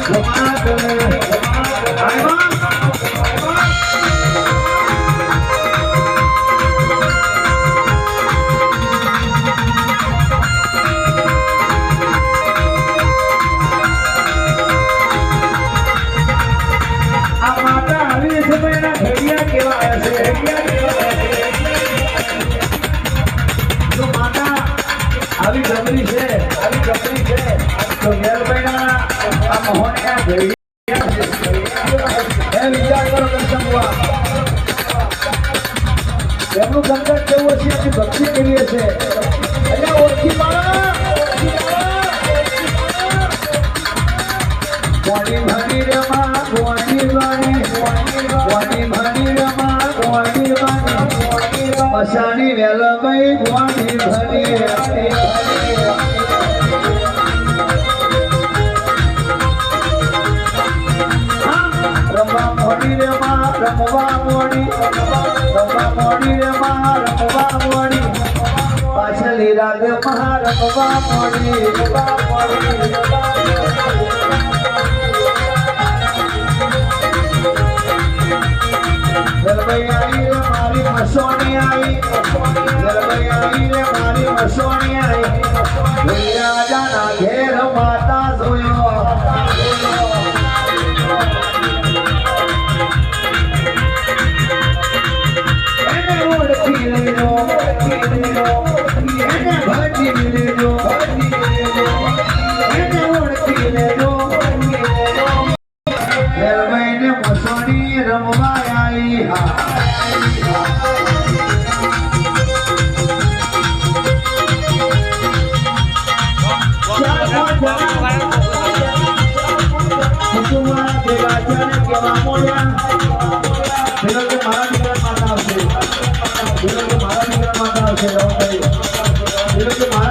માતા નથી એમનું સંકટ કેવું હશે એમની ભક્તિ કેવી હશે એટલે ઓળખી કોની ભણી રમા કોની વાણી રમવા મોડી રમવા મોડી રમા રમવા મોડી પાછલી રાગ મહા રે રે મારી મસોણી આવી અને કેવા મોડ્યા પેલો કે મારા દીકરા માતા આવશે પેલો કે મારા દીકરા માતા આવશે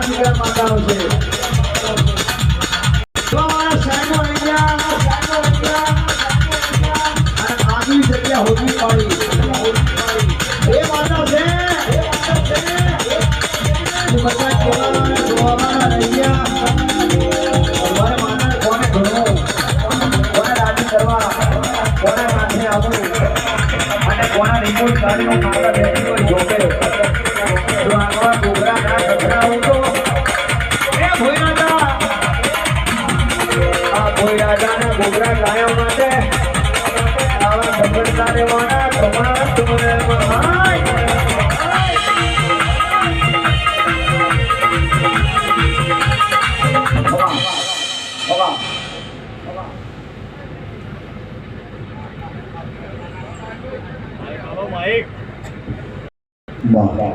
દીકરા માતા આવશે. રિપોર્ટ કાઢીને માતા બેઠી આવા ઘોઘરા ના ખખડાવું તો આ ભોયરાજાના ઘોઘરા ગાયા માટે આવા સફળતા રહેવાના તમારા તમને પણ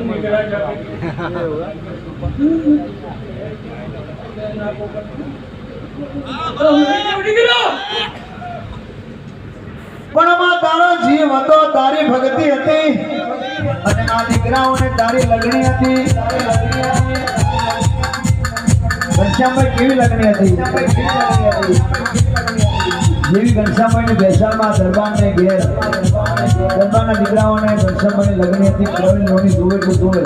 આમાં તારો જીવ હતો, તારી ભક્તિ હતી. અને આ દીકરાઓને તારી લગણી હતી. ઘનશ્યામભાઈ કેવી લગણી હતી? જેવી ઘનશ્યામભાઈની બેસાડમાં દરબારને ઘેર. દરબારના દીકરાઓને ઘનશ્યામભાઈની લગણી હતી પ્રવીણ લોની જોવે તો જોવે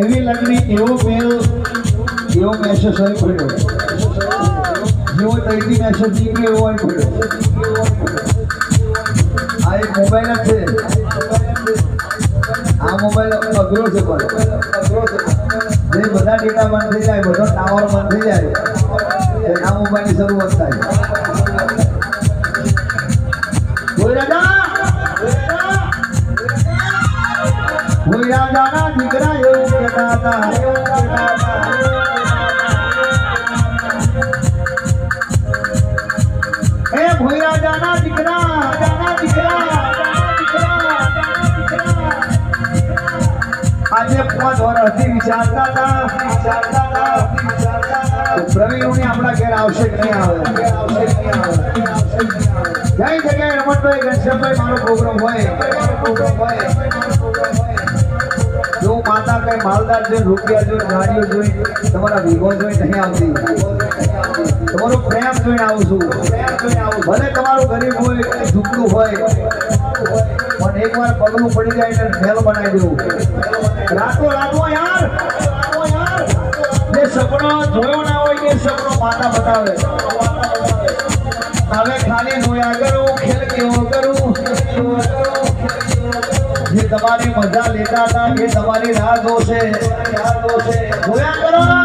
એવી લગણી, એવો મેલ, એવો મેસેજ હોય પડ્યો. જેવો તૈથી મેસેજ નીકળ્યો એવો હોય પડ્યો. आई मोबाइल से आ मोबाइल अग्रो से पर ये बड़ा डेटा बन थी जाए बड़ा टावर बन थी जाए ये नाम मोबाइल की ज़रूरत है कोई राजा कोई राजा ना दिखना यो दिखाता है भैया जाना दिखना વિચારતા હતા આપણા ઘેર આવશે નહીં આવે આવશે કે નહીં આવે જય જગ્યાએ રમણભાઈ ઘનશ્યામભાઈ, મારો પ્રોગ્રામ હોય. પ્રોગ્રામ હોય જો માતા કઈ માલદાર જોઈ રૂપિયા જોઈ, ગાડીઓ જોઈ, તમારા વિગો જોઈ નહીં આવતી. તમારો પ્રેમ જોઈને આવું છું. જોઈને આવું ભલે તમારું ગરીબ હોય ઝૂકડું હોય, પણ એકવાર પગલું પડી જાય એટલે મેલ બનાવી દેવું રાતો રાખો યાર. જે સપનો જોયો ના હોય એ સપનો માતા બતાવે. હવે ખાલી જોયા કરું, ખેલ કેવો કરું? જે તમારી મજા લેતા હતા, એ તમારી રાહ જોશે રાહ જોશે. જોયા કરો.